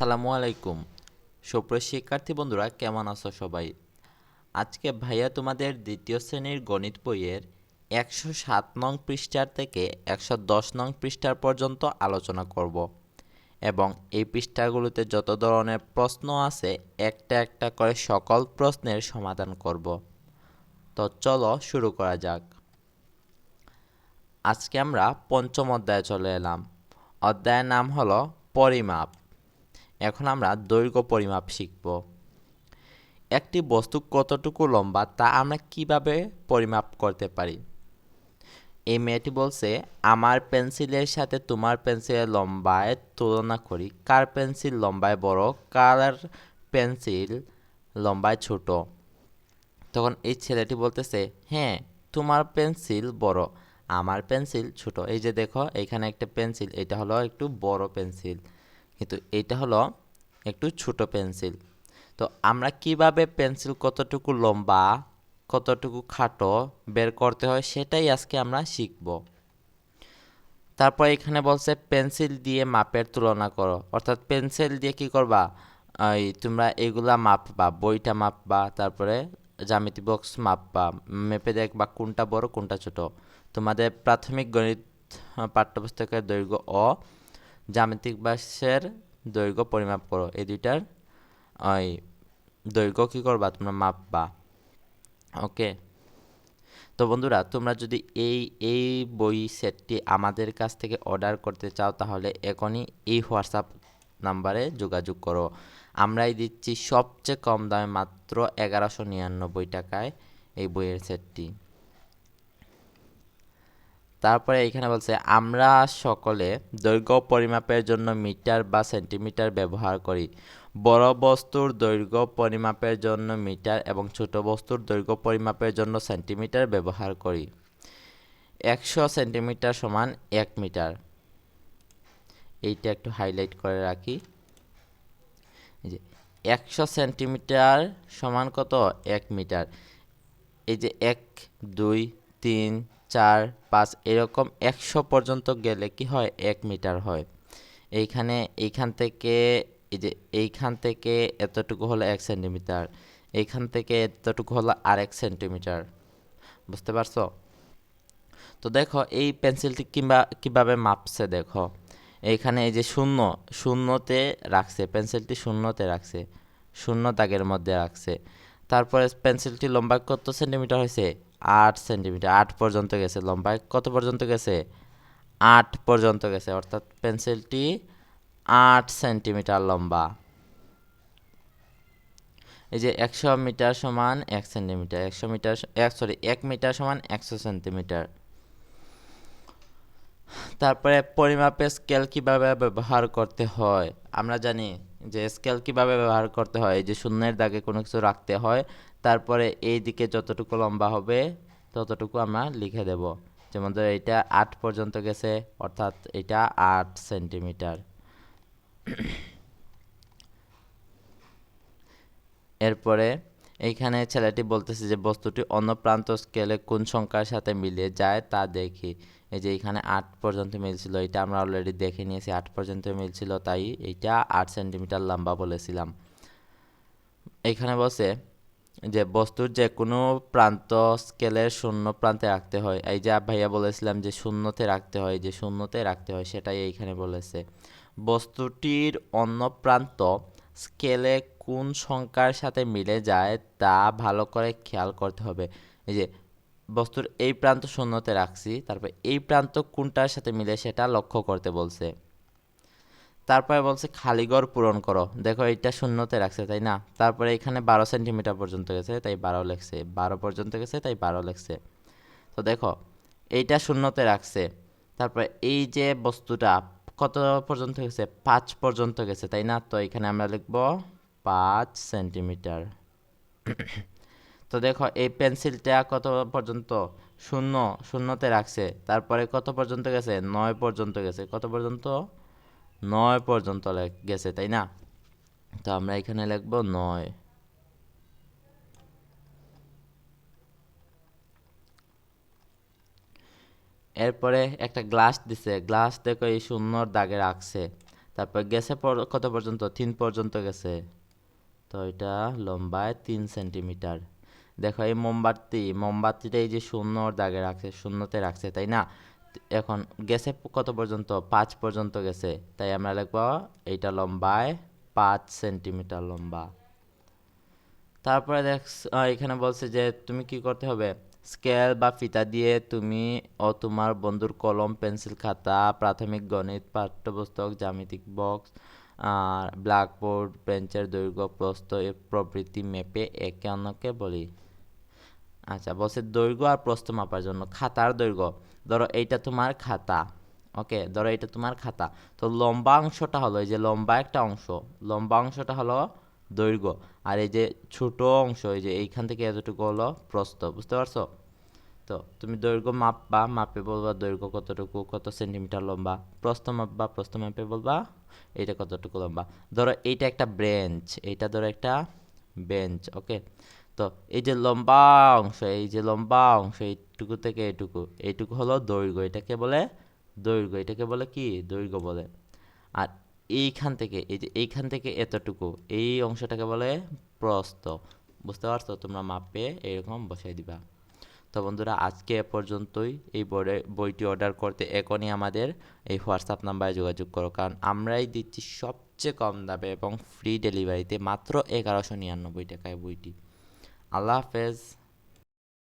আসসালামু আলাইকুম। সুপ্রিয় শিক্ষার্থী বন্ধুরা, কেমন আছো সবাই? আজকে ভাইয়া তোমাদের দ্বিতীয় শ্রেণির গণিত বইয়ের একশো সাত নং পৃষ্ঠার থেকে একশো দশ নং পৃষ্ঠার পর্যন্ত আলোচনা করব এবং এই পৃষ্ঠাগুলোতে যত ধরনের প্রশ্ন আছে, একটা একটা করে সকল প্রশ্নের সমাধান করব। তো চলো শুরু করা যাক। আজকে আমরা পঞ্চম অধ্যায়ে চলে এলাম। অধ্যায়ের নাম হলো পরিমাপ। এখন আমরা দৈর্ঘ্য পরিমাপ শিখব। একটি বস্তু কতটুকু লম্বা তা আমরা কীভাবে পরিমাপ করতে পারি? এই মেয়েটি বলছে, আমার পেন্সিলের সাথে তোমার পেন্সিলের লম্বায় তুলনা করি। কার পেন্সিল লম্বায় বড়, কার পেন্সিল লম্বায় ছোট? তখন এই ছেলেটি বলতেছে হ্যাঁ তোমার পেন্সিল বড়, আমার পেন্সিল ছোট। এই যে দেখো, এখানে একটা পেন্সিল, এটা হলো একটু বড় পেন্সিল। কিন্তু এটা হলো একটু ছোট পেন্সিল। তো আমরা কীভাবে পেন্সিল কতটুকু লম্বা, কতটুকু খাটো বের করতে হয় সেটাই আজকে আমরা শিখব। তারপর এখানে বলছে পেন্সিল দিয়ে মাপের তুলনা করো। অর্থাৎ পেন্সিল দিয়ে কি করবা? এই তোমরা এগুলা মাপবা, বইটা মাপবা, তারপরে জ্যামিতি বক্স মাপবা, মেপে দেখবা কোনটা বড়, কোনটা ছোট। তোমাদের প্রাথমিক গণিত পাঠ্যপুস্তকের দৈর্ঘ্য ও জ্যামিতিক বাক্সের দৈর্ঘ্য পরিমাপ করো। এই দুইটার, ওই দৈর্ঘ্য কী করবা? তোমরা মাপবা। ওকে? তো বন্ধুরা, তোমরা যদি এই এই বই সেটটি আমাদের কাছ থেকে অর্ডার করতে চাও, তাহলে এখনই এই হোয়াটসঅ্যাপ নাম্বারে যোগাযোগ করো। আমরাই দিচ্ছি সবচেয়ে কম দামে মাত্র এগারোশো নিরানব্বই টাকায় এই বইয়ের সেটটি। তারপরে এখানে বলছে, আমরা সকলে দৈর্ঘ্য পরিমাপের জন্য মিটার বা সেন্টিমিটার ব্যবহার করি। বড় বস্তুর দৈর্ঘ্য পরিমাপের জন্য মিটার এবং ছোট বস্তুর দৈর্ঘ্য পরিমাপের জন্য সেন্টিমিটার ব্যবহার করি। একশো সেন্টিমিটার সমান এক মিটার। এইটা একটু হাইলাইট করে রাখি। যে, একশো সেন্টিমিটার সমান কত? এক মিটার। এই যে, এক, দুই, তিন চার, পাঁচ এরকম একশো পর্যন্ত গেলে কি হয়? এক মিটার হয়। এইখানে এইখান থেকে এই যে এইখান থেকে এতটুকু হলো এক সেন্টিমিটার। এইখান থেকে এতটুকু হলো আর এক সেন্টিমিটার। বুঝতে পারছ? তো দেখো, এই পেন্সিলটি কিংবা কীভাবে মাপছে দেখো। এইখানে এই যে শূন্য, শূন্যতে রাখছে, পেন্সিলটি শূন্যতে রাখছে, শূন্য দাগের মধ্যে রাখছে। তারপরে পেন্সিলটি লম্বা কত সেন্টিমিটার হয়েছে? আট সেন্টিমিটার, আট পর্যন্ত গেছে লম্বায়। কত পর্যন্ত গেছে? আট পর্যন্ত গেছে, অর্থাৎ পেন্সিলটি আট সেন্টিমিটার লম্বা। এই যে একশো মিটার সমান এক সেন্টিমিটার, একশো মিটার এক সরি এক মিটার সমান একশো সেন্টিমিটার। তারপরে পরিমাপে স্কেল কীভাবে ব্যবহার করতে হয়? আমরা জানি যে স্কেল কীভাবে ব্যবহার করতে হয় যে শূন্যের দাগে কোনো কিছু রাখতে হয়, তারপরে এই দিকে যতটুকু লম্বা হবে, ততটুকু আমরা লিখে দেব। যেমন ধরো এটা আট পর্যন্ত গেছে, অর্থাৎ এটা আট সেন্টিমিটার। এরপরে এইখানে ছেলেটি বলতেছে যে, বস্তুটি অন্য প্রান্ত স্কেলে কোন সংখ্যার সাথে মিলে যায় তা দেখি। এই যে এখানে আট পর্যন্ত মিলছিল, এটা আমরা অলরেডি দেখে নিয়েছি, আট পর্যন্ত মিলছিল, তাই এটা আট সেন্টিমিটার লম্বা বলেছিলাম। এখানে বসে যে, বস্তুর যে কোনো প্রান্ত স্কেলের শূন্য প্রান্তে রাখতে হয়। এই যে ভাইয়া বলেছিলাম যে, শূন্যতে রাখতে হয়। যে, শূন্যতে রাখতে হয়, সেটাই এইখানে বলেছে। বস্তুটির অন্য প্রান্ত স্কেলে কোন সংখ্যার সাথে মিলে যায় তা ভালো করে খেয়াল করতে হবে। এই যে, বস্তুর এই প্রান্ত শূন্যতে রাখছি, তারপর এই প্রান্ত কোনটার সাথে মিলে সেটা লক্ষ্য করতে বলছে। তারপরে বলছে খালিঘর পূরণ করো। দেখো এইটা শূন্যতে রাখছে, তাই না? তারপরে এখানে বারো সেন্টিমিটার পর্যন্ত গেছে, তাই বারো লেখছে। বারো পর্যন্ত গেছে, তাই বারো লেখছে। তো দেখো, এইটা শূন্যতে রাখছে। তারপরে এই যে বস্তুটা কত পর্যন্ত গেছে? পাঁচ পর্যন্ত গেছে, তাই না? তো এখানে আমরা লিখব পাঁচ সেন্টিমিটার। তো দেখো, এই পেন্সিলটা কত পর্যন্ত? শূন্য, শূন্যতে রাখছে। তারপরে কত পর্যন্ত গেছে? নয় পর্যন্ত গেছে। কত পর্যন্ত? নয় পর্যন্ত গেছে, তাই না? তো আমরা এখানে লিখব নয়। এরপরে একটা গ্লাস দিছে, গ্লাস দেখো এই শূন্যর দাগে রাখছে। তারপর গেছে কত পর্যন্ত? তিন পর্যন্ত গেছে। তো এটা লম্বায় তিন সেন্টিমিটার। দেখো এই মোমবাতি, মোমবাতিটা এই যে শূন্যর দাগে রাখছে শূন্যতে রাখছে, তাই না? এখন গেছে কত পর্যন্ত? পাঁচ পর্যন্ত গেছে। তাই আমরা লিখব এইটা লম্বায় পাঁচ সেন্টিমিটার লম্বা। তারপরে দেখ এখানে বলছে যে তুমি কি করতে হবে? স্কেল বা ফিতা দিয়ে তুমি ও তোমার বন্ধুর কলম, পেন্সিল, খাতা, প্রাথমিক গণিত, পাঠ্যপুস্তক, জ্যামিতিক বক্স, আর ব্ল্যাকবোর্ড, বেঞ্চের দৈর্ঘ্য, প্রস্থ প্রভৃতি মেপে একে অন্যকে বলি। আচ্ছা বলছে দৈর্ঘ্য আর প্রস্থ মাপার জন্য। খাতার দৈর্ঘ্য। ধরো এইটা তোমার খাতা। ওকে, ধরো এটা তোমার খাতা। তো লম্বা অংশটা হলো এই যে লম্বা একটা অংশ। লম্বা অংশটা হলো দৈর্ঘ্য। আর এই যে ছোট অংশ, এই যে এইখান থেকে এতটুকু হলো প্রস্থ। বুঝতে পারছ? তো, তুমি দৈর্ঘ্য মাপবা, মাপে বলবা দৈর্ঘ্য কতটুকু, কত সেন্টিমিটার লম্বা, প্রস্থ মাপবা, প্রস্থ মাপে বলবা এটা কতটুকু লম্বা। ধরো এইটা একটা ব্রেঞ্চ, এইটা ধরো একটা বেঞ্চ ওকে? তো এই যে লম্বা অংশ, এই যে লম্বা অংশ, এইটুকু থেকে এইটুকু এইটুকু হলো দৈর্ঘ্য, এটাকে বলে দৈর্ঘ্য, এটাকে বলে কি? দৈর্ঘ্য বলে। আর এইখান থেকে, এই যে এইখান থেকে এতটুকু, এই অংশটাকে বলে প্রস্থ, বুঝতে পারছ? তোমরা মাপে এরকম বসাই দিবা। তো বন্ধুরা, আজকে এ পর্যন্তই। এই বইটি অর্ডার করতে এখনই আমাদের এই হোয়াটসঅ্যাপ নাম্বারে যোগাযোগ করো, কারণ আমরাই দিচ্ছি সবচেয়ে কম দামে এবং ফ্রি ডেলিভারিতে মাত্র এগারোশো নিরানব্বই টাকায় বইটি। আল্লাহ হাফেজ।